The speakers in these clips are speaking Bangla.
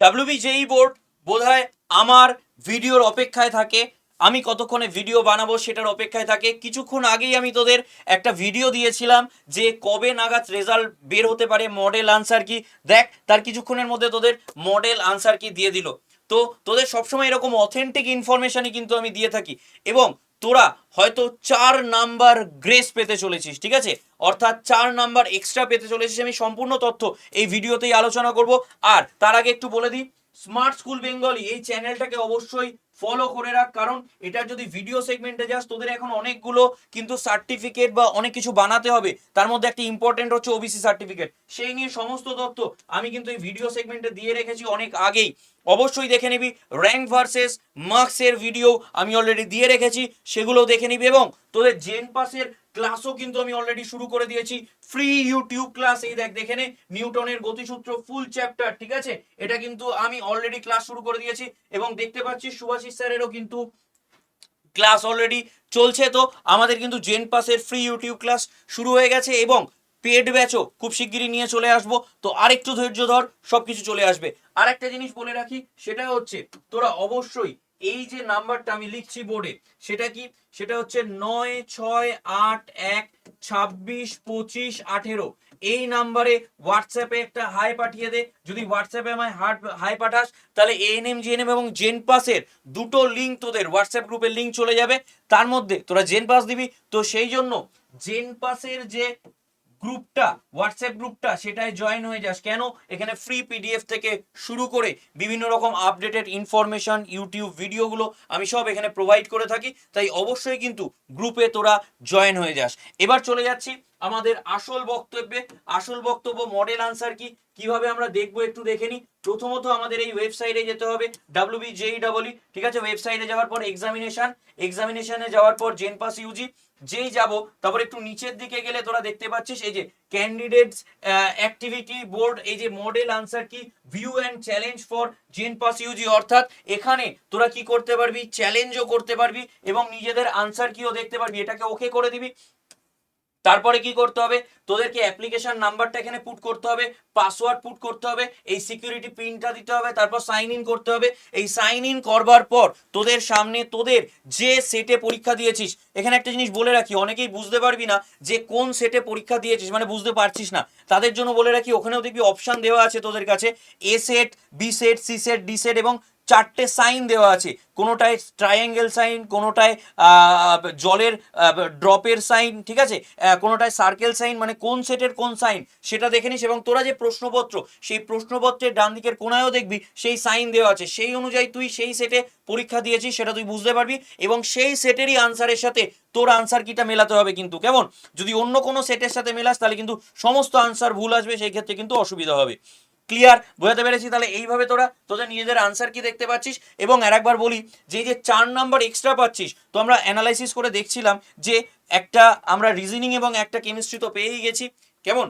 ডাব্লিউবি জেই বোর্ড বোধহয় আমার ভিডিওর অপেক্ষায় থাকে। আমি কতক্ষণে ভিডিও বানাবো সেটার অপেক্ষায় থাকে। কিছুক্ষণ আগেই আমি তোদের একটা ভিডিও দিয়েছিলাম যে কবে নাগাদ রেজাল্ট বের হতে পারে মডেল আনসার কি। দেখ, তার কিছুক্ষণের মধ্যে তোদের মডেল আনসার কি দিয়ে দিল। তো তোদের সবসময় এরকম অথেন্টিক ইনফরমেশনই কিন্তু আমি দিয়ে থাকি। এবং তোরা হয়তো চার নাম্বার গ্রেস পেতে চলেছিস, ঠিক আছে? অর্থাৎ চার নাম্বার এক্সট্রা পেতে চলেছিস আমি সম্পূর্ণ তথ্য এই ভিডিওতেই আলোচনা করব। আর তার আগে একটু বলে দিই স্মার্ট স্কুল বেঙ্গলি এই চ্যানেলটাকে অবশ্যই ফলো করে রাখ, কারণ এটার যদি ভিডিও সেগমেন্টে যাস, তোদের এখন অনেকগুলো কিন্তু সার্টিফিকেট বা অনেক কিছু বানাতে হবে। তার মধ্যে একটা ইম্পর্টেন্ট হচ্ছে ওবিসি সার্টিফিকেট সেই নিয়ে সমস্ত তথ্য আমি কিন্তু এই ভিডিও সেগমেন্টে দিয়ে রেখেছি অনেক আগেই। অবশ্যই দেখে নিবি র্যাঙ্ক ভার্সেস মার্কসের ভিডিও আমি অলরেডি দিয়ে রেখেছি সেগুলো দেখে নিবি এবং তোদের জেন পাসের ক্লাসও কিন্তু আমি অলরেডি শুরু করে দিয়েছি। ফ্রি ইউটিউব ক্লাস এই দেখ, দেখে নে। নিউটনের গতিসূত্র ফুল চ্যাপ্টার ঠিক আছে? এটা কিন্তু আমি অলরেডি ক্লাস শুরু করে দিয়েছি এবং দেখতে পাচ্ছি সুভাষিস স্যারেরও কিন্তু ক্লাস অলরেডি চলছে। তো আমাদের কিন্তু জেন পাসের ফ্রি ইউটিউব ক্লাস শুরু হয়ে গেছে এবং পেড ব্যাচও খুব শিগগিরই নিয়ে চলে আসব। তো আরেকটু ধৈর্য ধর সব কিছু চলে আসবে। আর একটা জিনিস বলে রাখি সেটা হচ্ছে তোরা অবশ্যই এই যে নাম্বারটা আমি লিখছি বোর্ডে, সেটা কি? সেটা হচ্ছে নয় ছয় আট এক ছাব্বিশ পঁচিশ আঠেরো। এই নাম্বারে হোয়াটসঅ্যাপে একটা হাই পাঠিয়ে দে। যদি হোয়াটসঅ্যাপে আমায় হাই পাঠাস, তাহলে এএনএম জিএনএম এবং জেন পাসের দুটো লিঙ্ক তোদের হোয়াটসঅ্যাপ গ্রুপের লিঙ্ক চলে যাবে। তার মধ্যে তোরা জেন পাস দিবি। তো সেই জন্য জেন পাসের যে গ্রুপটা হোয়াটসঅ্যাপ গ্রুপটা সেটাই জয়েন হয়ে যাস। কেন? এখানে ফ্রি পিডিএফ থেকে শুরু করে বিভিন্ন রকম আপডেটেড ইনফরমেশন ইউটিউব ভিডিওগুলো আমি সব এখানে প্রোভাইড করে থাকি। তাই অবশ্যই কিন্তু গ্রুপে তোরা জয়েন হয়ে যাস। এবার চলে যাচ্ছি আমাদের আসল বক্তব্যে, আসল বক্তব্য মডেল আনসার কি? কীভাবে আমরা দেখব একটু দেখে নিই। প্রথমত আমাদের এই ওয়েবসাইটে যেতে হবে ডাব্লিউ বি জেই ঠিক আছে? ওয়েবসাইটে যাওয়ার পর এক্সামিনেশন এক্সামিনেশনে যাওয়ার পর জেন পাস ইউজি যেই যাব, তারপর একটু নিচের দিকে গেলে তোরা দেখতে পাচ্ছিস, এই যে ক্যান্ডিডেটস অ্যাক্টিভিটি বোর্ড এই যে মডেল আনসার কি? View and challenge for gen pass UG অর্থাৎ এখানে তোরা কি করতে পারবি? চ্যালেঞ্জও করতে পারবি এবং নিজেদের আনসার কিও দেখতে পারবি। এটাকে ওকে করে দিবি। তারপরে কি করতে হবে? তোদেরকে অ্যাপ্লিকেশন নাম্বারটা এখানে পুট করতে হবে পাসওয়ার্ড পুট করতে হবে, এই সিকিউরিটি পিনটা দিতে হবে, তারপর সাইন ইন করতে হবে। এই সাইন ইন করবার পর তোদের সামনে তোদের যে সেটে পরীক্ষা দিয়েছিস, এখানে একটা জিনিস বলে রাখি, অনেকেই বুঝতে পারবি না যে কোন সেটে পরীক্ষা দিয়েছিস মানে বুঝতে পারছিস না। তাদের জন্য বলে রাখি, ওখানেও দেখবি অপশন দেওয়া আছে তোদের কাছে A set B set C set D set এবং চারটে সাইন দেওয়া আছে। কোনোটায় ট্রায়াঙ্গেল সাইন, কোনোটায় জলের ড্রপের সাইন, ঠিক আছে? কোনোটায় সার্কেল সাইন মানে কোন সেটের কোন সাইন, সেটা দেখে নিস এবং তোরা যে প্রশ্নপত্র, সেই প্রশ্নপত্রের ডান দিকের কোনায়ও দেখবি, সেই সাইন দেওয়া আছে। সেই অনুযায়ী তুই সেই সেটে পরীক্ষা দিয়েছিস, সেটা তুই বুঝতে পারবি এবং সেই সেটেরই আনসারের সাথে তোর আনসার কিটা মেলাতে হবে কিন্তু, কেমন? যদি অন্য কোনো সেটের সাথে মেলাস, তাহলে কিন্তু সমস্ত আনসার ভুল আসবে, সেই ক্ষেত্রে কিন্তু অসুবিধা হবে। ক্লিয়ার বোঝাতে পেরেছি? তাহলে এইভাবে তোরা তোদের নিজেদের আনসার কি দেখতে পাচ্ছিস? এবং আর একবার বলি, যে যে চার নাম্বার এক্সট্রা পাচ্ছিস, তো আমরা অ্যানালাইসিস করে দেখছিলাম যে একটা আমরা রিজনিং এবং একটা কেমিস্ট্রি তো পেয়েই গেছি। কেমন?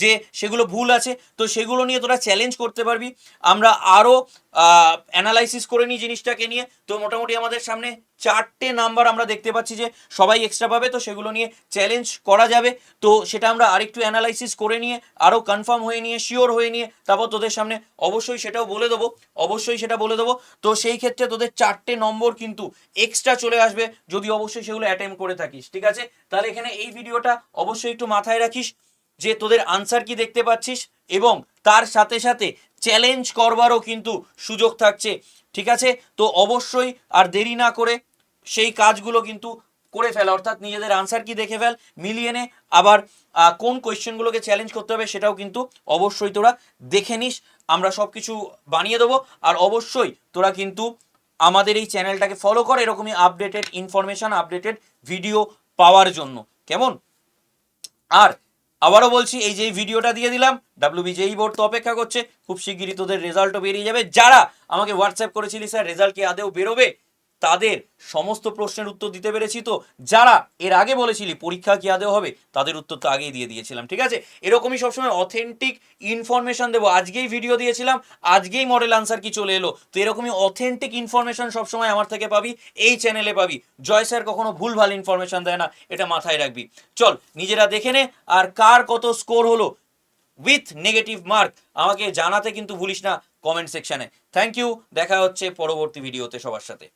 যে সেগুলো ভুল আছে, তো সেগুলো নিয়ে তোরা চ্যালেঞ্জ করতে পারবি। আমরা আরও অ্যানালাইসিস করে নিই জিনিসটাকে নিয়ে। তো মোটামুটি আমাদের সামনে চারটে নাম্বার আমরা দেখতে পাচ্ছি যে সবাই এক্সট্রা পাবে, তো সেগুলো নিয়ে চ্যালেঞ্জ করা যাবে। তো সেটা আমরা আরেকটু অ্যানালাইসিস করে নিয়ে আরও কনফার্ম হয়ে নিয়ে শিওর হয়ে নিয়ে, তারপর তোদের সামনে অবশ্যই সেটাও বলে দেবো, অবশ্যই সেটা বলে দেবো। তো সেই ক্ষেত্রে তোদের চারটে নম্বর কিন্তু এক্সট্রা চলে আসবে, যদি অবশ্যই সেগুলো অ্যাটেম্প করে থাকিস, ঠিক আছে? তাহলে এখানে এই ভিডিওটা অবশ্যই একটু মাথায় রাখিস। যে তোদের আনসার কি দেখতে পাচ্ছিস এবং তার সাথে সাথে চ্যালেঞ্জ করবারও কিন্তু সুযোগ থাকছে, ঠিক আছে? তো অবশ্যই আর দেরি না করে সেই কাজগুলো কিন্তু করে ফেল, অর্থাৎ নিজেদের আনসার কি দেখে ফেল, মিলিয়ে নে। আবার কোন কোয়েশ্চেনগুলোকে চ্যালেঞ্জ করতে হবে সেটাও কিন্তু অবশ্যই তোরা দেখে নিস। আমরা সব কিছু বানিয়ে দেবো। আর অবশ্যই তোরা কিন্তু আমাদের এই চ্যানেলটাকে ফলো কর, এরকমই আপডেটেড ইনফরমেশন আপডেটেড ভিডিও পাওয়ার জন্য। কেমন? আর আবারও বলছি, এই যে ভিডিওটা দিয়ে দিলাম ডাব্লিউ বিজেই বোর্ড তো অপেক্ষা করছে, খুব শিগগিরই তোদের রেজাল্টও বেরিয়ে যাবে। যারা আমাকে হোয়াটসঅ্যাপ করেছিলি স্যার রেজাল্ট কি আদেও বেরোবে? তাদের সমস্ত প্রশ্নের উত্তর দিতে পেরেছি তো। যারা এর আগে বলেছিলি পরীক্ষা কি আদেও হবে, তাদের উত্তর তো আগেই দিয়ে দিয়েছিলাম, ঠিক আছে? এরকমই সবসময় অথেন্টিক ইনফরমেশন দেবো। আজকেই ভিডিও দিয়েছিলাম, আজকেই মডেল আনসার কি চলে এলো। তো এরকমই অথেন্টিক ইনফরমেশন সবসময় আমার থেকে পাবি, এই চ্যানেলে পাবি। জয় স্যার কখনো ভুল ভালো ইনফরমেশন দেয় না, এটা মাথায় রাখবি। চল, নিজেরা দেখে নে, আর কার কত স্কোর হলো উইথ নেগেটিভ মার্ক আমাকে জানাতে কিন্তু ভুলিস না কমেন্ট সেকশনে থ্যাংক ইউ দেখা হচ্ছে পরবর্তী ভিডিওতে সবার সাথে।